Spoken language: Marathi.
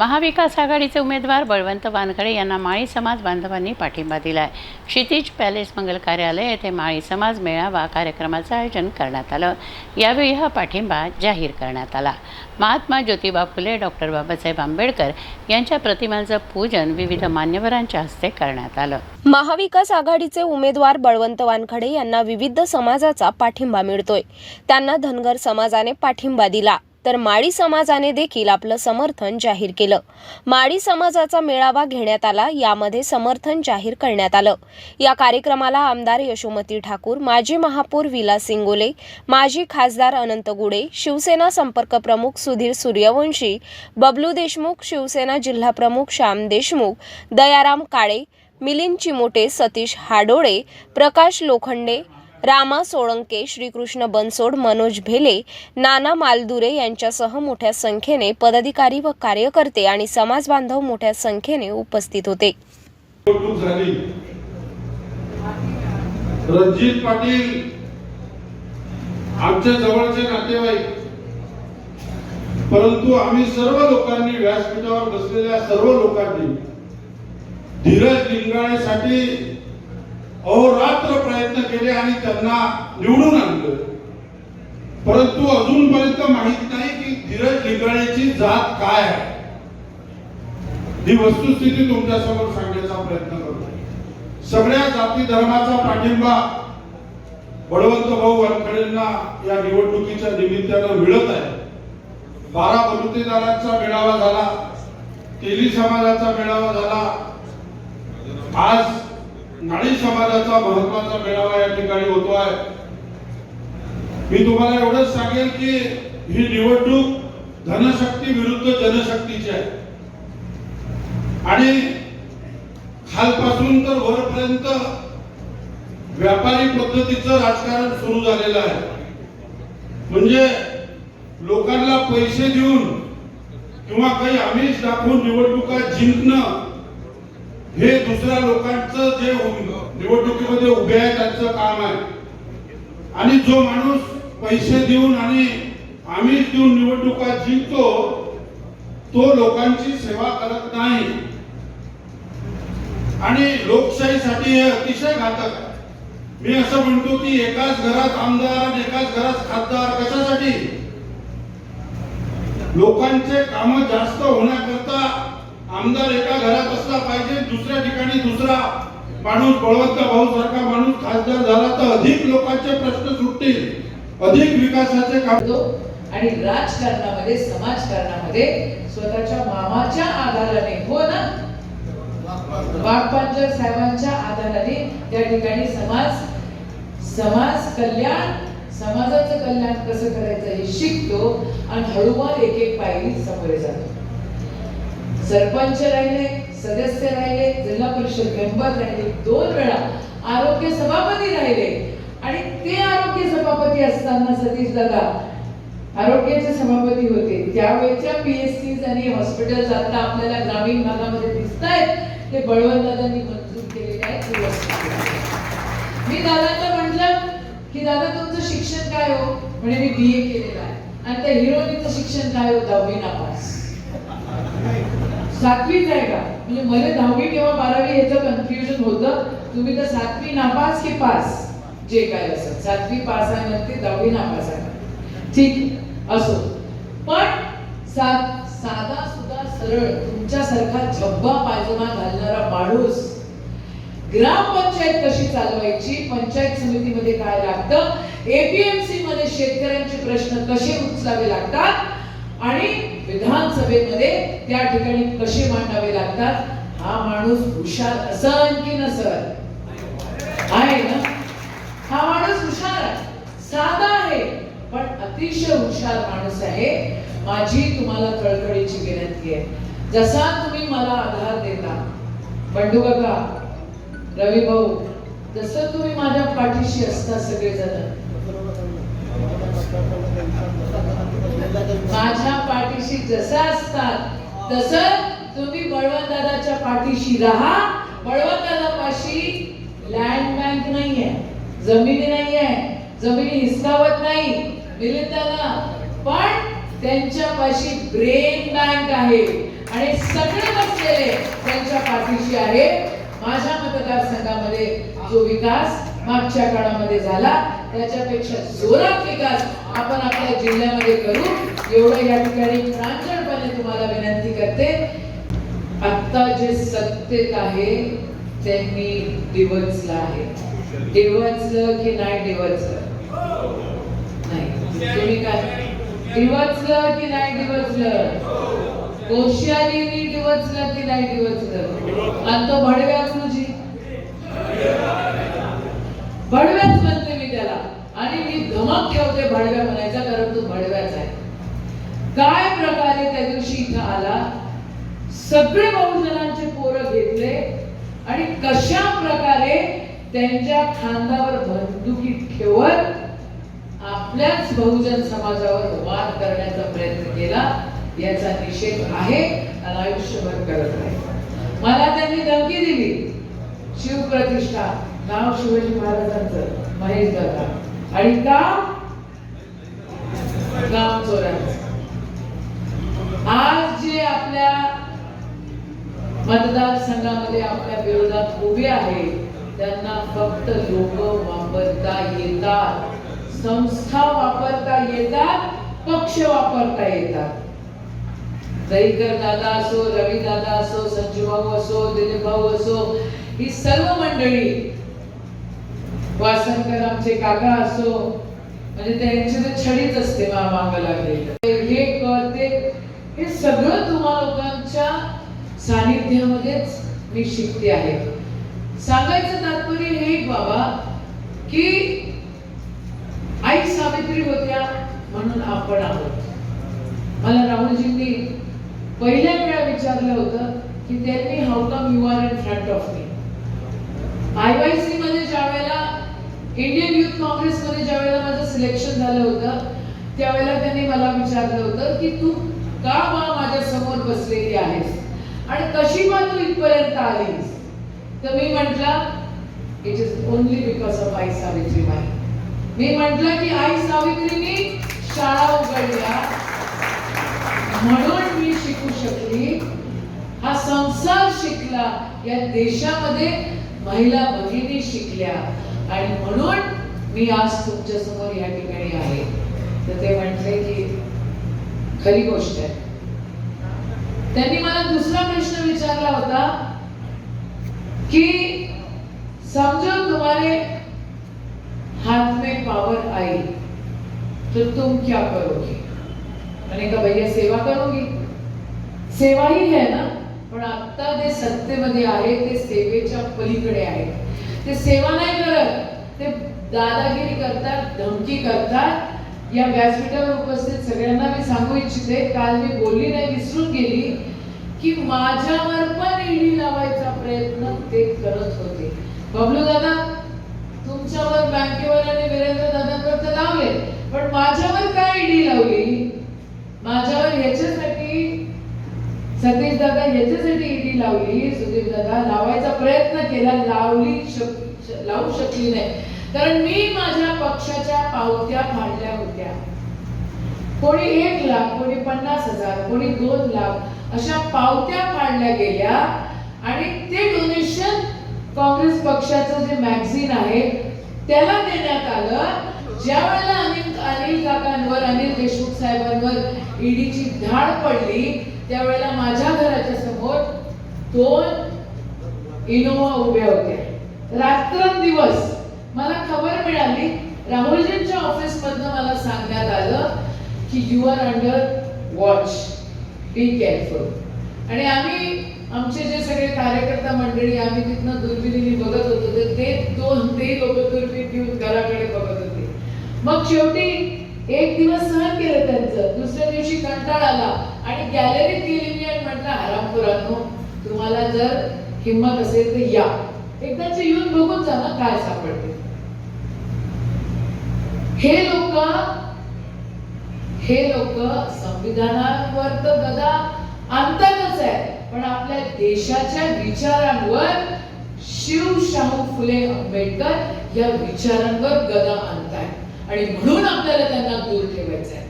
महाविकास आघाडीचे उमेदवार बळवंत वानखडे यांना माळी समाज बांधवांनी पाठिंबा दिला आहे क्षितिज पॅलेस मंगल कार्यालय येथे माळी समाज मेळावा कार्यक्रमाचं आयोजन करण्यात आलं. यावेळी हा पाठिंबा जाहीर करण्यात आला. महात्मा ज्योतिबा फुले डॉक्टर बाबासाहेब आंबेडकर यांच्या प्रतिमांचं पूजन विविध मान्यवरांच्या हस्ते करण्यात आलं. महाविकास आघाडीचे उमेदवार बळवंत वानखडे यांना विविध समाजाचा पाठिंबा मिळतोय. त्यांना धनगर समाजाने पाठिंबा दिला. तर माळी समाजाने देखील आपलं समर्थन जाहीर केलं. माळी समाजाचा मेळावा घेण्यात आला यामध्ये समर्थन जाहीर करण्यात आलं. या कार्यक्रमाला आमदार यशोमती ठाकूर माजी महापौर विलास सिंगोले माजी खासदार अनंत गुडे शिवसेना संपर्क प्रमुख सुधीर सूर्यवंशी बबलू देशमुख शिवसेना जिल्हा प्रमुख श्याम देशमुख दयाराम काळे मिलिंद चिमोटे सतीश हाडोळे प्रकाश लोखंडे रामा सोळंके श्रीकृष्ण बनसोड मनोज भेले नाना मालदुरे यांच्यासह मोठ्या संख्येने पदाधिकारी व कार्यकर्ते आणि समाज बांधव मोठ्या संख्येने उपस्थित होते. रणजित पाटील आमच्या जवळचे नातेवाईक. परंतु आम्ही सर्व लोकांनी व्यासपीठावर बसलेल्या सर्व लोकांनी धीरज लिंगाळेसाठी अहोरात्र प्रयत्न केले आणि त्यांना निवडून आणलं. परंतु अजूनपर्यंत माहीत नाही की धीरज लिंगाळेची जात काय आहे. ही वस्तुस्थिती तुमच्यासमोर सांगण्याचा प्रयत्न करतो. सगळ्या जाती धर्माचा पाठिंबा बळवंत भाऊ वानखडेंना या निवडणुकीच्या निमित्तानं मिळत आहे. बारा बलुतेदारांचा मेळावा झाला तेली समाजाचा मेळावा झाला. आज नाळी समाजाचा महत्त्वाचा मेळावा या ठिकाणी होतो आहे. मी तुम्हाला एवढंच सांगेल की ही निवडणूक धनशक्ती विरुद्ध जनशक्तीची आहे. आणि खालपासून तर वरपर्यंत व्यापारी पद्धतीचं राजकारण सुरू झालेलं आहे. म्हणजे लोकांना पैसे देऊन किंवा काही आमिष दाखवून निवडणुका जिंकणं हे दुसऱ्या लोकांचं जे निवडणुकीमध्ये उभे आहे त्यांचं काम आहे. आणि जो माणूस पैसे देऊन आणि आम्ही देऊन निवडणुका जिंकतो तो लोकांची सेवा करत नाही. आणि लोकशाहीसाठी हे अतिशय घातक आहे. मी असं म्हणतो की एकाच घरात आमदार आणि एकाच घरात खासदार कशासाठी? लोकांचे काम जास्त होण्याकरता आमदार एका घरात असला पाहिजे दुसऱ्या ठिकाणी दुसरा माणूस बळवंत भाऊ सारखा माणूस खासदार झाला तर अधिक लोकांचे प्रश्न सुटतील अधिक विकासाचे काम आणि राजकारणामध्ये समाजकारणामध्ये स्वतःच्या मामाच्या आधाराने हो ना? वाघपांजर साहेबांच्या आधाराने त्या ठिकाणी समाज समाज कल्याण समाजाचं कल्याण कसं करायचं हे शिकतो आणि हळूवार एक एक पायरी समोर जातो. सरपंच राहिले सदस्य राहिले जिल्हा परिषद मेंबर राहिले दोन वेळा आरोग्य सभापती राहिले. आणि ते आरोग्य सभापती असताना सतीश दादा आरोग्याचे सभापती होते. त्यावेळेच्या पीएससी आणि हॉस्पिटल आता आपल्याला ग्रामीण भागामध्ये दिसत आहेत ते बळवंत दादांनी मंजूर केलेले आहेत. मी दादांना म्हटलं की दादा तुमचं शिक्षण काय हो? म्हणे मी बी ए केलेलं आहे. आणि त्या हिरोनीचं शिक्षण काय हो दहावी नापास सातवीच आहे का म्हणजे मला दहावी किंवा बारावी याचं कन्फ्युजन होतं. तुम्ही तर सातवी नापास की पास? जे काय असं. सातवी पास आहे म्हणते दहावी नापास आहे. ठीक असो. पण सा- साधा सुद्धा सरळ तुमच्यासारखा झब्बा पायजमा घालणारा माणूस ग्रामपंचायत कशी चालवायची? पंचायत समितीमध्ये काय लागतं? एपीएमसी मध्ये शेतकऱ्यांचे प्रश्न कसे उचलावे लागतात? आणि विधानसभेमध्ये त्या ठिकाणी कसे मांडावे लागतात? हा माणूस हुशार असल की नसल आहे ना? हा माणूस हुशार आहे. साधा आहे. पण अतिशय हुशार माणूस आहे. माझी तुम्हाला कळकळीची विनंती आहे. जसा तुम्ही मला आधार देता बंडू काका रवी भाऊ जसं तुम्ही माझ्या पाठीशी असता सगळेजण. पाठीशी जसा असतात तसं तुम्ही बळवंतदादाच्या पाठीशी राहा. बळवंत पाशी लँड बँक नाही आहे जमिनी आहे जमिनी हिसकावत नाही मिलिंद दादा पण त्यांच्यापाशी ब्रेन बँक आहे आणि सगळे बसलेले त्यांच्या पाठीशी आहे. माझ्या मतदारसंघामध्ये जो विकास मागच्या काळामध्ये झाला त्याच्यापेक्षा जोरात विकास आपण आपल्या जिल्ह्यामध्ये करू. एवढं या ठिकाणी प्रांजळपणे तुम्हाला विनंती करते. आता जे सत्तेत आहे त्यांनी डिवचलं आहे. डिवचलं की नाही डिवचलं? नाही. तुम्ही काय? डिवचलं की नाही डिवचलं? कोश्यारीनी डिवचलं की नाही डिवचलं? आणि तो भडव्या गुरुजी भडव्याच म्हणते आणि मी धमक ठेवते भडव्या म्हणायचा कारण तो भडव्याच आहे. काय प्रकारे त्या दिवशी इथं आला? सगळे बहुजनांचे पोरं घेतले आणि कशा प्रकारे त्यांच्या खांद्यावर बंदुकी ठेवत आपल्याच बहुजन समाजावर वाद करण्याचा प्रयत्न केला याचा निषेध आहे आणि आयुष्यभर करत आहे मला त्यांनी धमकी दिली. शिवप्रतिष्ठा नाव शिवाजी महाराजांचं महेश दादा आणि काम काम चोरांचं आज जे आपल्या मतदारसंघामध्ये आपल्या विरोधात उभे आहे त्यांना फक्त लोक वापरता येतात. संस्था वापरता येतात पक्ष वापरता येतात. दहीकर दादा असो रवी दादा असो संजू भाऊ असो दिलीप भाऊ असो ही सर्व मंडळी वासनकर आमचे काका असो म्हणजे त्यांची तर छडीच असते मा मागं लागलेलं. हे करते हे सगळं तुम्हा लोकांच्या सानिध्यामध्येच मी शिकते आहे. सांगायचं तात्पर्य हे बाबा की आई सावित्री होत्या म्हणून आपण आहोत. मला राहुलजींनी पहिल्या वेळा विचारलं होतं की त्यांनी how come you are in front of me I Y C मध्ये ज्या वेळेला इंडियन युथ काँग्रेस मध्ये ज्या वेळेला माझं सिलेक्शन झालं होतं त्यावेळेला त्यांनी मला विचारलं होतं की तू का बा माझ्यासमोर बसलेली आहेस? आणि कशी बा तू इथपर्यंत आलीस? तर मी म्हटलं it is only because of आई सावित्रीबाई मी म्हटलं की आई सावित्रीने शाळा उघडल्या म्हणून मी शिकू शकली. हा संसार शिकला. या देशामध्ये महिला भगिनी शिकल्या. आणि म्हणून मी आज तुमच्यासमोर या ठिकाणी आहे. तर ते म्हटले की खरी गोष्ट आहे. त्यांनी मला दुसरा प्रश्न विचारला होता कि समझो तुम्हारे हाथ में पावर आई तो तुम क्या करोगे? मैंने कहा भैया सेवा करोगी? सेवा ही है ना पण आता जे सत्तेमध्ये आहे ते सेवेच्या पलीकडे आहे. ते सेवा नाही करत ते दादागिरी करतात धमकी करतात. या व्यासपीठावर उपस्थित सगळ्यांना मी सांगू इच्छिते काल मी बोलली नाही विसरून गेली की माझ्यावर पण ईडी लावायचा प्रयत्न ते करत होते. बबलू दादा तुमच्यावर बँकेवर आणि वीरेंद्र दादांवर तर लावले पण माझ्यावर काय ईडी लावली? माझ्यावर ह्याच्यासाठी सतीश दादा ह्याच्यासाठी ईडी लावली सुधीर दादा लावायचा प्रयत्न केला लावली शक लावू शकली नाही. कारण मी माझ्या पक्षाच्या पावत्या फाडल्या होत्या. कोणी एक लाख कोणी पन्नास हजार कोणी दोन लाख अशा पावत्या फाडल्या गेल्या आणि ते डोनेशन काँग्रेस पक्षाचं जे मॅगझिन आहे त्याला देण्यात आलं. ज्या वेळेला अनिल अनिल काकांवर अनिल देशमुख साहेबांवर ईडीची धाड पडली त्यावेळेला माझ्या घराच्या समोर दोन इनोवा उभ्या होत्या. रात्रंदिवस मला खबर मिळाली. राहुलजींच्या ऑफिस मधनं मला सांगण्यात आलं की you are under watch be careful आणि आम्ही आमचे जे सगळे कार्यकर्ता मंडळी आम्ही तिथनं दुर्बिणीने बघत होतो. तर ते दोन ते लोक दुर्बीण घेऊन घराकडे बघत होते. मग शेवटी एक दिवस सहन केलं त्यांचं. दुसऱ्या दिवशी कंटाळ आला. आणि गॅलरीत गेली मी आणि म्हटलं आरामपुरांनो तुम्हाला जर हिंमत असेल तर या. एकदाचे येऊन बघून जा ना काय सापडते. हे लोक हे लोक संविधानावर तर गदा आणतातच आहे पण आपल्या देशाच्या विचारांवर शिवशाहू फुले आंबेडकर या विचारांवर गदा आणताय आणि म्हणून आपल्याला त्यांना दूर ठेवायचं आहे